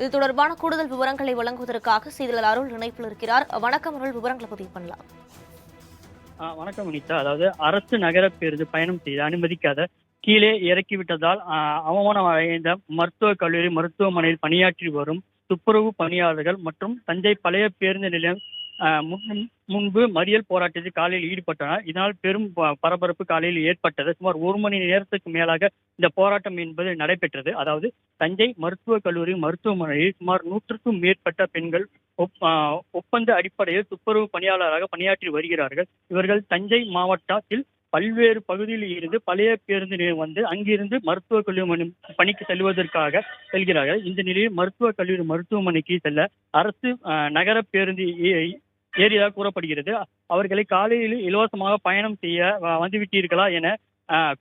இது தொடர்பான கூடுதல் விவரங்களை வழங்குவதற்காக செய்தியாளர் அருள் இணைப்பில் இருக்கிறார். வணக்கம் அருள் விவரங்களை பதிவு பண்ணலாம். வணக்கம் அனிதா. அதாவது அரசு நகர பேருந்து பயணம் செய்து அனுமதிக்காத கீழே இறக்கிவிட்டதால் அவமானம் அடைந்த மருத்துவக் கல்லூரி மருத்துவமனையில் பணியாற்றி வரும் துப்புரவு பணியாளர்கள் மற்றும் தஞ்சை பழைய பேருந்து நிலையம் முன்பு மறியல் போராட்டத்தில் காலையில் ஈடுபட்டனர். இதனால் பெரும் ப- பரபரப்பு காலையில் ஏற்பட்டது. சுமார் ஒரு மணி நேரத்துக்கு மேலாக இந்த போராட்டம் என்பது நடைபெற்றது. அதாவது தஞ்சை மருத்துவக் கல்லூரி மருத்துவமனையில் சுமார் நூற்றுக்கும் மேற்பட்ட பெண்கள் ஒப்பந்த அடிப்படையில் துப்புரவு பணியாளராக பணியாற்றி வருகிறார்கள். இவர்கள் தஞ்சை மாவட்டத்தில் பல்வேறு பகுதியில் இருந்து பழைய பேருந்து நிலையம் வந்து அங்கிருந்து மருத்துவக் கல்லூரி மனு- பணிக்கு செல்வதற்காக செல்கிறார்கள். இந்த நிலையில் மருத்துவக் கல்லூரி மருத்துவமனைக்கு செல்ல அரசு நகர பேருந்து ஏறியதாக கூறப்படுகிறது. அவர்களை காலையில் இலவசமாக பயணம் செய்ய வந்துவிட்டீர்களா என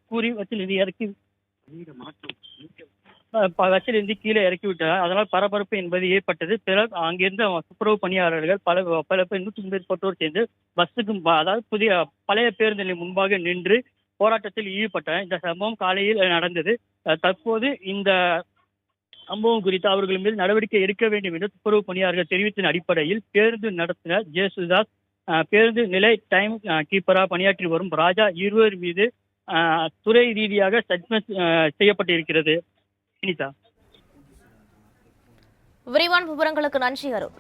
கூறி வச்சிலிருந்து இறக்கி வச்சிலிருந்து கீழே இறக்கி விட்டார். அதனால் பரபரப்பு என்பது ஏற்பட்டது. பிறகு அங்கிருந்த துப்புரவு பணியாளர்கள் பல பல பேர் நூற்றுக்கும் மேற்பட்டோர் சேர்ந்து பஸ்ஸுக்கு அதாவது புதிய பழைய பேருந்து நிலையம் முன்பாக நின்று போராட்டத்தில் ஈடுபட்டனர். இந்த சம்பவம் காலையில் நடந்தது. தற்போது இந்த சம்பவம் குறித்து அவர்கள் மீது நடவடிக்கை எடுக்க வேண்டும் என்று துப்புரவு பணியாளர்கள் தெரிவித்தின் அடிப்படையில் பேருந்து நடத்தினர் ஜேசுதாஸ். பேருந்து நிலை டைம் கீப்பரா கீப்பராக பணியாற்றி வரும் ராஜா இருவர் மீது துறை ரீதியாக சஸ்பெண்ட் செய்யப்பட்டிருக்கிறது. வினிதா விரிவான விவரங்களுக்கு நன்றி அருள்